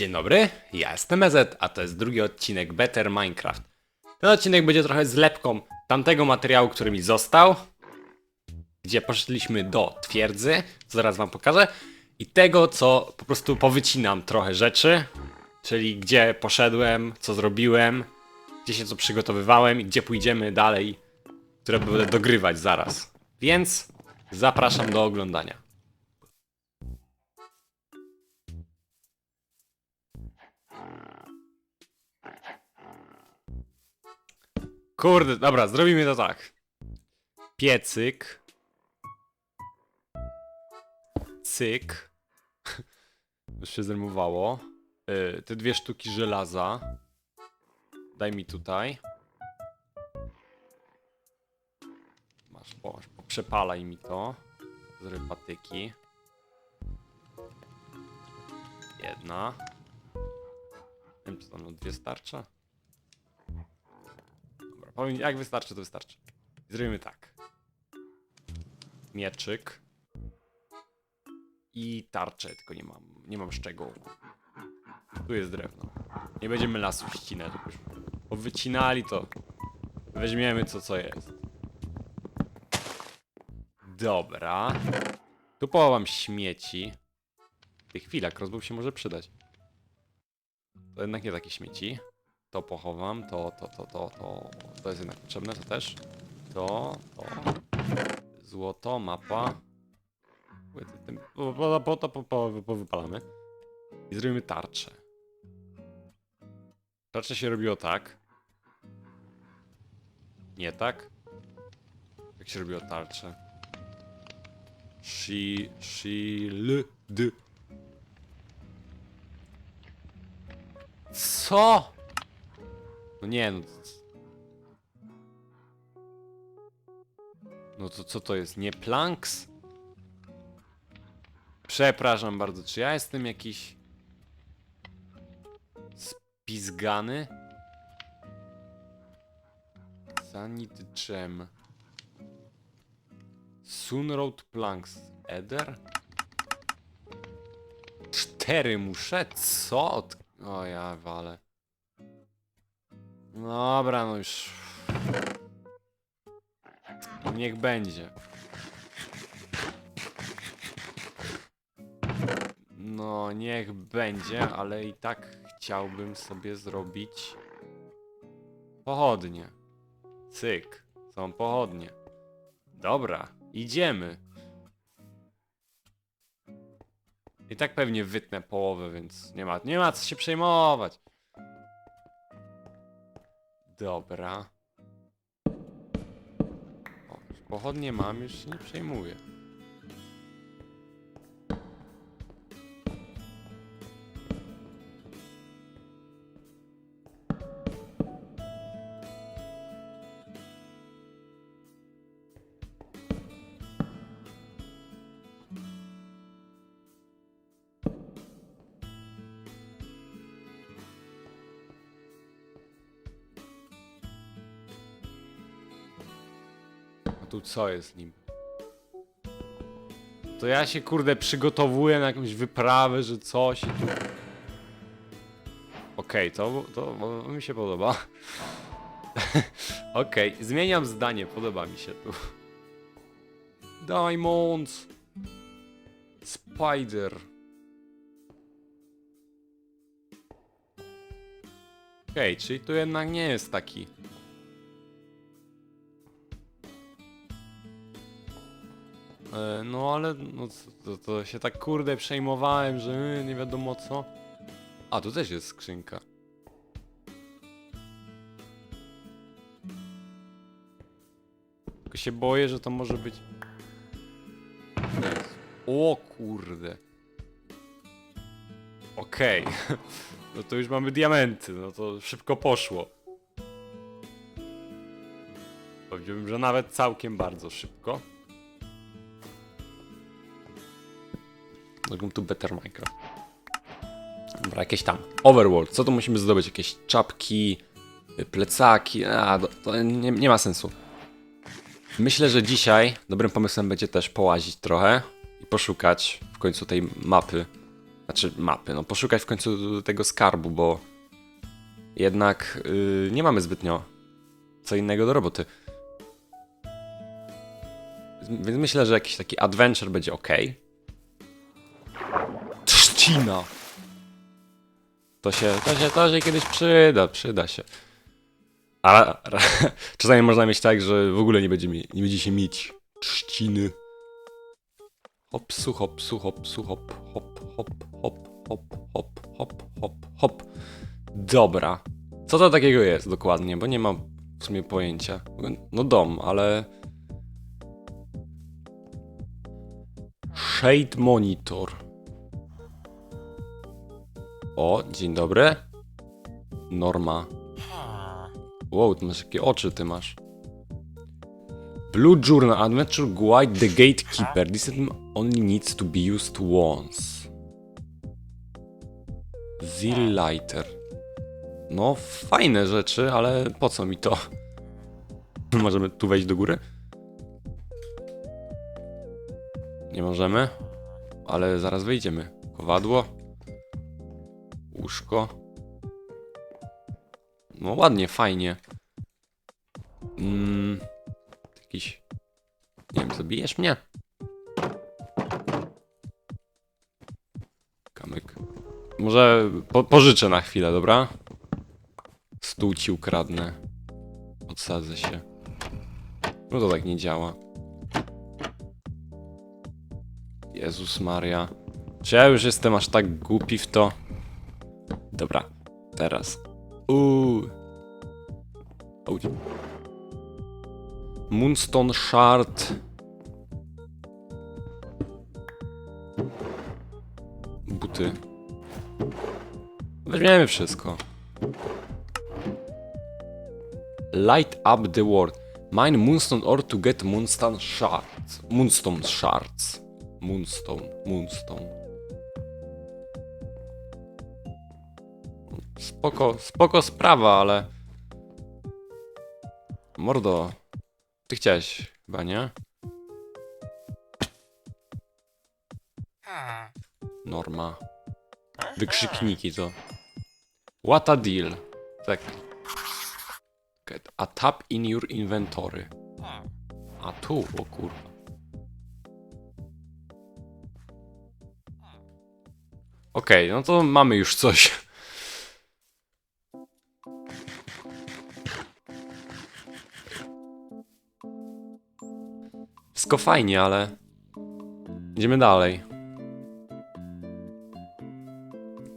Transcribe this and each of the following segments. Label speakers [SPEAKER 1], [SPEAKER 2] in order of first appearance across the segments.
[SPEAKER 1] Dzień dobry, ja jestem EZ, a to jest drugi odcinek Better Minecraft. Ten odcinek będzie trochę zlepką tamtego materiału, który mi został, gdzie poszliśmy do twierdzy, zaraz wam pokażę, i tego, co po prostu powycinam trochę rzeczy, czyli gdzie poszedłem, co zrobiłem, gdzie się co przygotowywałem i gdzie pójdziemy dalej, które będę dogrywać zaraz. Więc zapraszam do oglądania. Kurde, dobra, zrobimy to tak. Piecyk. Cyk. Już się zrymowało. Y, te dwie sztuki żelaza. Daj mi tutaj. Masz, o, przepalaj mi to. Zrobię patyki. Jedna. Nie wiem, czy dwie starcza. Dobra, jak wystarczy, to wystarczy. Zrobimy tak. Mieczyk. I tarczę, tylko nie mam, nie mam z czego. Tu jest drewno. Nie będziemy lasu ścinać, już wycinali to weźmiemy co co jest. Dobra. Tu połam śmieci. Ty chwila, crossbow się może przydać. To jednak nie takie śmieci. To pochowam, to, to, to, to, to. To jest jednak potrzebne, to też. To, to. Złoto, mapa. Płyty, Po, po, po, to po, po, powypalamy. I zrobimy tarczę. Tarczę się robiło tak. Nie tak? Jak się robiło tarczę? Shi, shield. Co? No nie, no. No to co to jest? Nie planks? Przepraszam bardzo, czy ja jestem jakiś spizgany? Sanit Gem. Sunroad Planks. Eder? Cztery muszę? Co? O ja wale. Dobra, no już. Niech będzie. No, niech będzie, ale i tak chciałbym sobie zrobić pochodnie. Cyk, są pochodnie. Dobra, idziemy. I tak pewnie wytnę połowę, więc nie ma, nie ma co się przejmować. Dobra. O, pochodnie mam, już się nie przejmuję. Tu co jest nim? To ja się kurde przygotowuję na jakąś wyprawę, że coś. Okej, to, to mi się podoba. Okej, zmieniam zdanie, podoba mi się tu. Diamonds! Spider. Okej, czyli tu jednak nie jest taki E, No ale no, to, to się tak kurde przejmowałem, że y, nie wiadomo co. A tu też jest skrzynka. Tylko się boję, że to może być. O kurde. Okej. No to już mamy diamenty, no to szybko poszło. Powiedziałbym, że nawet całkiem bardzo szybko. Welcome to Better Minecraft. Dobra, jakieś tam. Overworld. Co tu musimy zdobyć? Jakieś czapki, y, plecaki. A, do- to nie, nie ma sensu. Myślę, że dzisiaj dobrym pomysłem będzie też połazić trochę i poszukać w końcu tej mapy Znaczy mapy, no poszukaj w końcu tego skarbu, bo jednak yy, nie mamy zbytnio co innego do roboty. Więc myślę, że jakiś taki adventure będzie ok. Trzcina! To się, to się, to się kiedyś przyda, przyda się. A czasami można mieć tak, że w ogóle nie będzie, mi, nie będzie się mieć trzciny. Hop, su, hop, su, hop, su, hop, hop, hop, hop, hop, hop, hop, hop, hop. Dobra. Co to takiego jest dokładnie? Bo nie mam w sumie pojęcia. No dom, ale... Shade Monitor. O, dzień dobry. Norma. Wow, ty masz jakie oczy ty masz. Blue Journal Adventure Guide The Gatekeeper. This item only needs to be used once. Zeal Lighter. No, fajne rzeczy, ale po co mi to? Możemy tu wejść do góry? Nie możemy, ale zaraz wejdziemy. Kowadło. Łóżko. No ładnie, fajnie. Mm, jakiś... Nie wiem, zabijesz mnie? Kamyk. Może po, pożyczę na chwilę, dobra? Stół ci ukradnę. Odsadzę się. No to tak nie działa. Jezus Maria. Czy ja już jestem aż tak głupi w to? Dobra, teraz. Uuu. Moonstone Shard. Buty. Weźmiemy wszystko. Light up the world. Mine Moonstone ore to get Moonstone Shards. Moonstone Shards. Moonstone, Moonstone. Spoko, spoko sprawa, ale... Mordo, ty chciałeś chyba, nie? Norma. Wykrzykniki to. What a deal. Tak. Get a in your inventory. A tu, o kurwa. Okej, no to mamy już coś. Wszystko fajnie, ale... Idziemy dalej.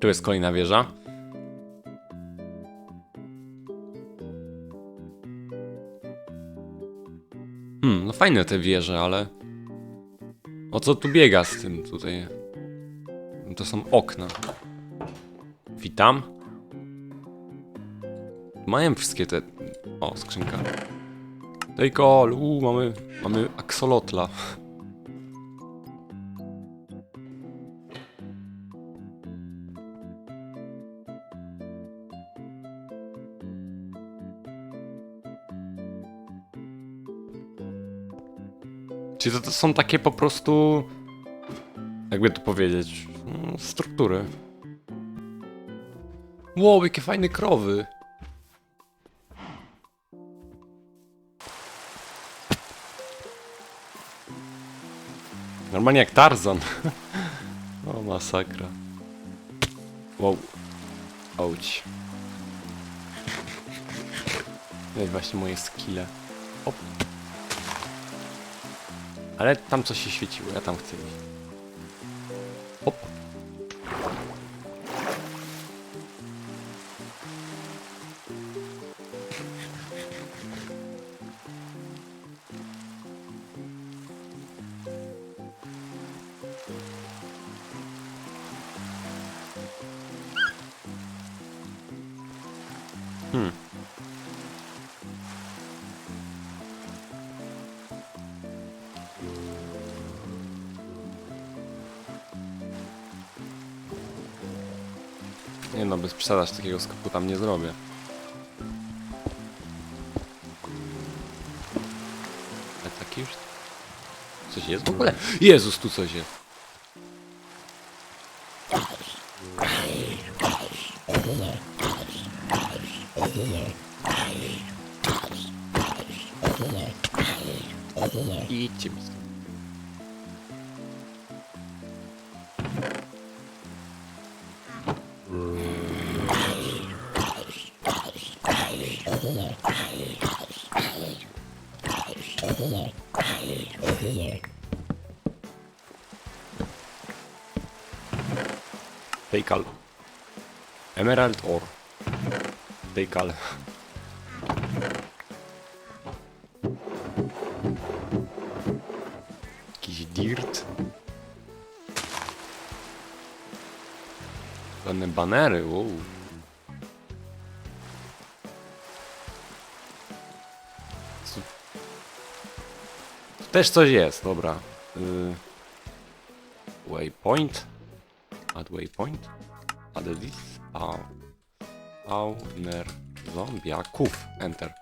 [SPEAKER 1] Tu jest kolejna wieża. Hmm, no fajne te wieże, ale... O co tu biega z tym tutaj? To są okna. Witam. Mają wszystkie te... O, skrzynka. Dejkol, uuu, mamy, mamy aksolotla. Czyli to, to są takie po prostu... Jakby to powiedzieć... mm, Struktury. Wow, jakie fajne krowy. Normalnie jak Tarzan. o, masakra. Wow. Auć. No i właśnie moje skille. Hop. Ale tam coś się świeciło, ja tam chcę iść. Bez przesadasz takiego skoku tam nie zrobię. Ale taki już... Coś jest w ogóle? Jezus, tu coś jest. Idźcie mi Emerald ore. Tejkal. Jakiś dirt. Ładne banery, wow. Co- też coś jest, dobra. Y... Waypoint. Add waypoint. Add this. Au. Auner. Zombiaków. Enter.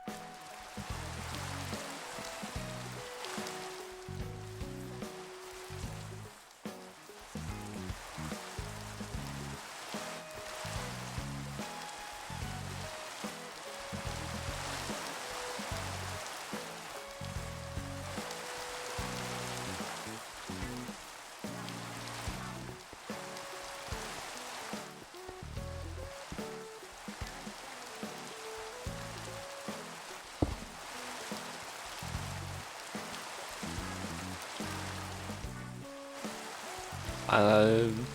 [SPEAKER 1] Ale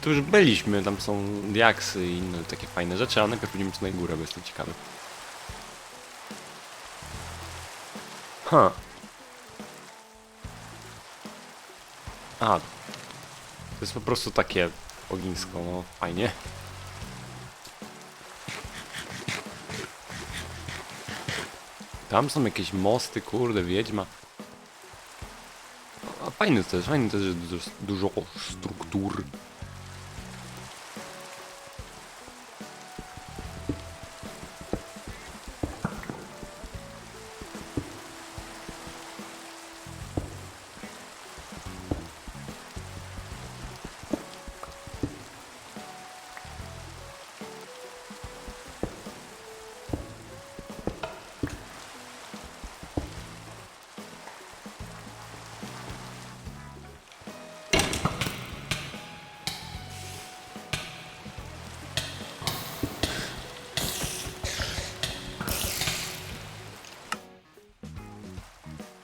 [SPEAKER 1] tu już byliśmy, tam są diaksy i inne takie fajne rzeczy, a najpierw pójdziemy tu na górę, bo jestem ciekawy. Ha. A. To jest po prostu takie ognisko, no fajnie. Tam są jakieś mosty, kurde, wiedźma. To jest, fajne to jest, dużo struktur.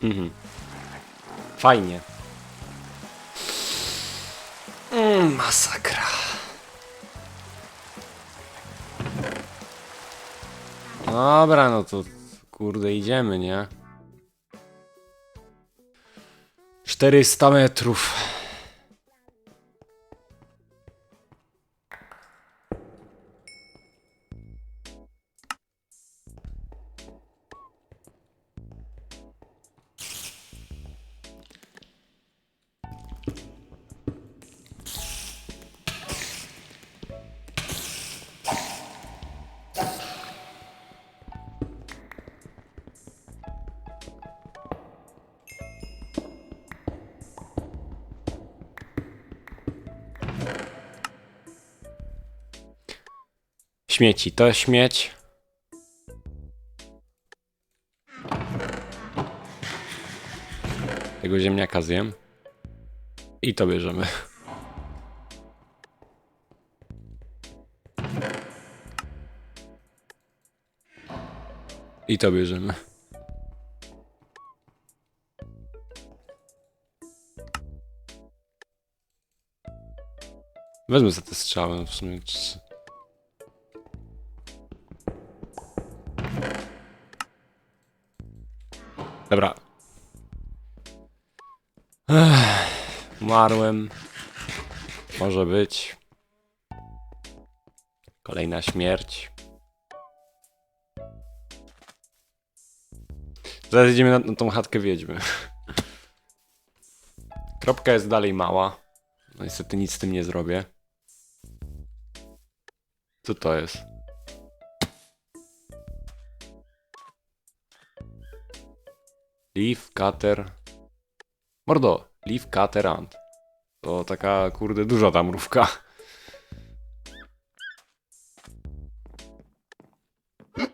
[SPEAKER 1] Mhm. Fajnie. Mm, masakra. Dobra, no to kurde idziemy, nie? 400 metrów. Śmieci, to śmieć. Tego ziemniaka zjem. I to bierzemy. I to bierzemy. Wezmę za te strzały w sumie. Dobra. Umarłem. Może być. Kolejna śmierć. Zaraz idziemy na, na tą chatkę wiedźmy. Kropka jest dalej mała. No niestety nic z tym nie zrobię. Co to jest? Leaf Cutter. Mordo, Leaf Cutter Ant. To taka, kurde, duża ta mrówka. No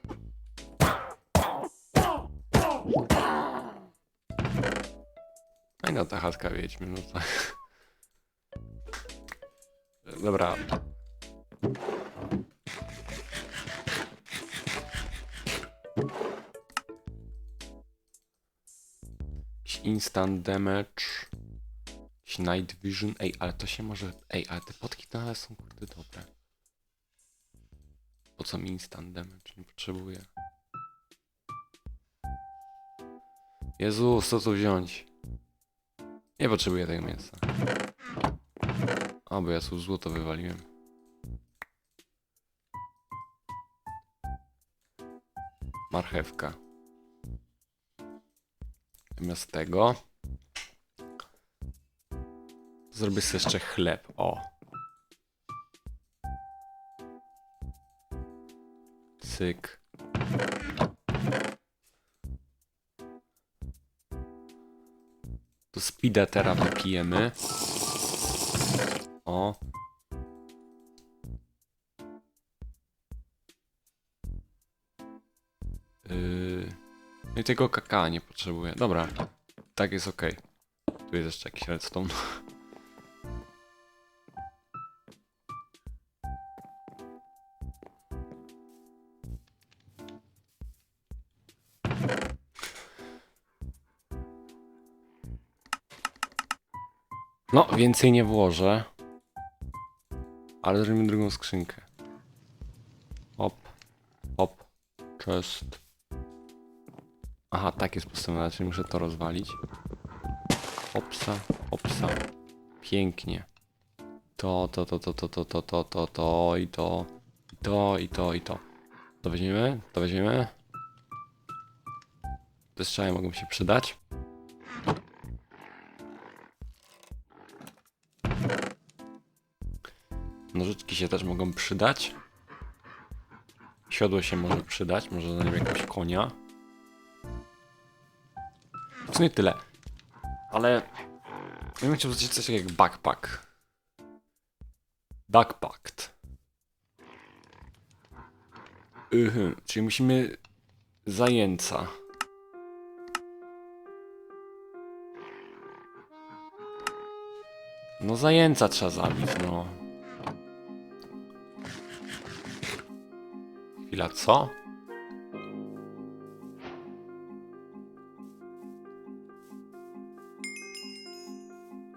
[SPEAKER 1] Fajna ta chatka, wiedźmy, no tak. Dobra, instant damage. Night vision. Ej, ale to się może... Ej, ale te potki dalej są kurde dobre. Po co mi instant damage? Nie potrzebuję. Jezus, co tu wziąć? Nie potrzebuję tego mięsa. O, bo ja tu złoto wywaliłem. Marchewka. Zamiast tego zrobię sobie jeszcze chleb. O. Cyk. To speeda teraz wypijemy. O. i tego kakao nie potrzebuję. Dobra. Tak jest ok. Tu jest jeszcze jakiś redstone. No, więcej nie włożę. Ale zrobimy drugą skrzynkę. Hop. Hop. Chest. Aha, tak jest postawione, czyli muszę to rozwalić. Hopsa, hopsa. Pięknie. To, to, to, to, to, to, to, to, to, to i to. I to, i to, i to. To weźmiemy? To weźmiemy? Te strzały mogą się przydać. Nożyczki się też mogą przydać. Siodło się może przydać, może na nim jakiegoś konia. W sumie tyle. Ale... Ja bym chciał zrobić coś takiego jak backpack. Backpacked. Yy, czyli musimy zajęca. No zajęca trzeba zabić, no. Chwila, co?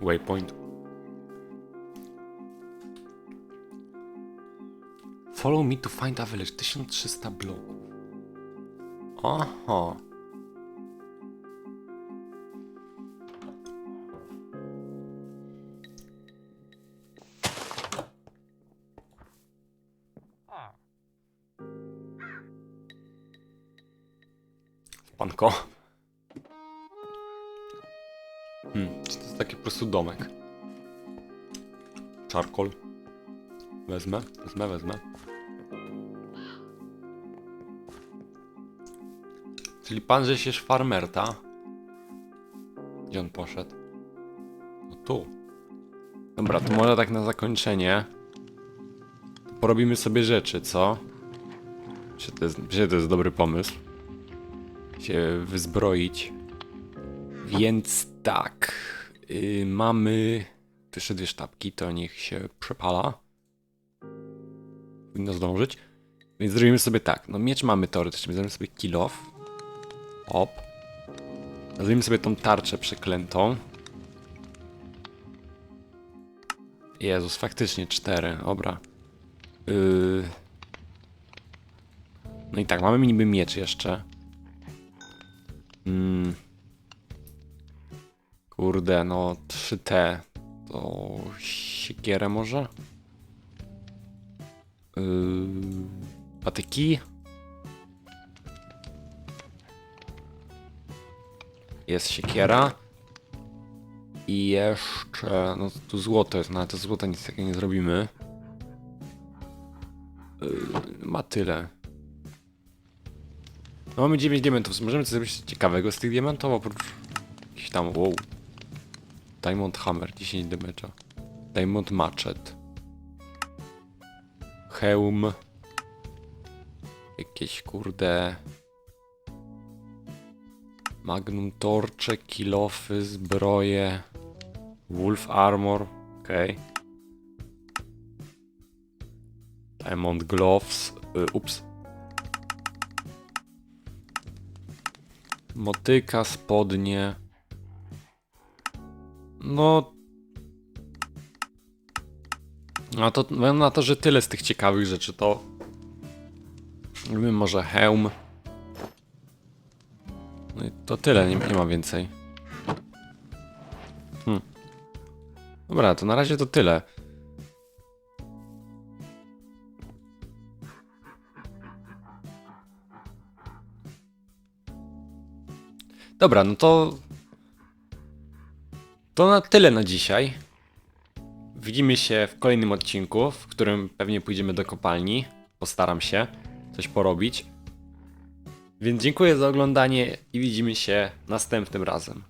[SPEAKER 1] Waypoint. Follow me to find a village. 1300 bloków. Aha. Prostu domek? Charcoal. Wezmę, wezmę, wezmę. Czyli pan żeś farmer, ta? Gdzie on poszedł? No tu. Dobra, to może tak na zakończenie. Porobimy sobie rzeczy, co? Czy to jest, czy to jest dobry pomysł? Się wyzbroić. Więc tak. Yy, mamy jeszcze dwie sztabki, to niech się przepala. Powinno zdążyć. Więc zrobimy sobie tak. No miecz mamy teoretycznie, zrobimy sobie kill off. Hop. Zrobimy sobie tą tarczę przeklętą. Jezus, faktycznie cztery, dobra. Yy... No i tak, mamy niby miecz jeszcze. Kurde, no 3T. To siekierę może? Yy, patyki? Jest siekiera. I jeszcze, no tu złoto jest, no ale to złota nic takiego nie zrobimy. Yy, ma tyle. No mamy 9 diamentów, możemy coś zrobić ciekawego z tych diamentów, oprócz jakiś tam, wow. Diamond Hammer, 10 damage'a. Diamond Matchet. Hełm. Jakieś kurde... Magnum torcze, kilofy, zbroje. Wolf armor. Okej. Diamond gloves. Y, ups. Motyka, spodnie. No. A to na to, że tyle z tych ciekawych rzeczy to. Wiem, może hełm. No i to tyle, nie, nie ma więcej. Hmm. Dobra, to na razie to tyle. Dobra, no to. To na tyle na dzisiaj. Widzimy się w kolejnym odcinku, w którym pewnie pójdziemy do kopalni. Postaram się coś porobić. Więc dziękuję za oglądanie i widzimy się następnym razem.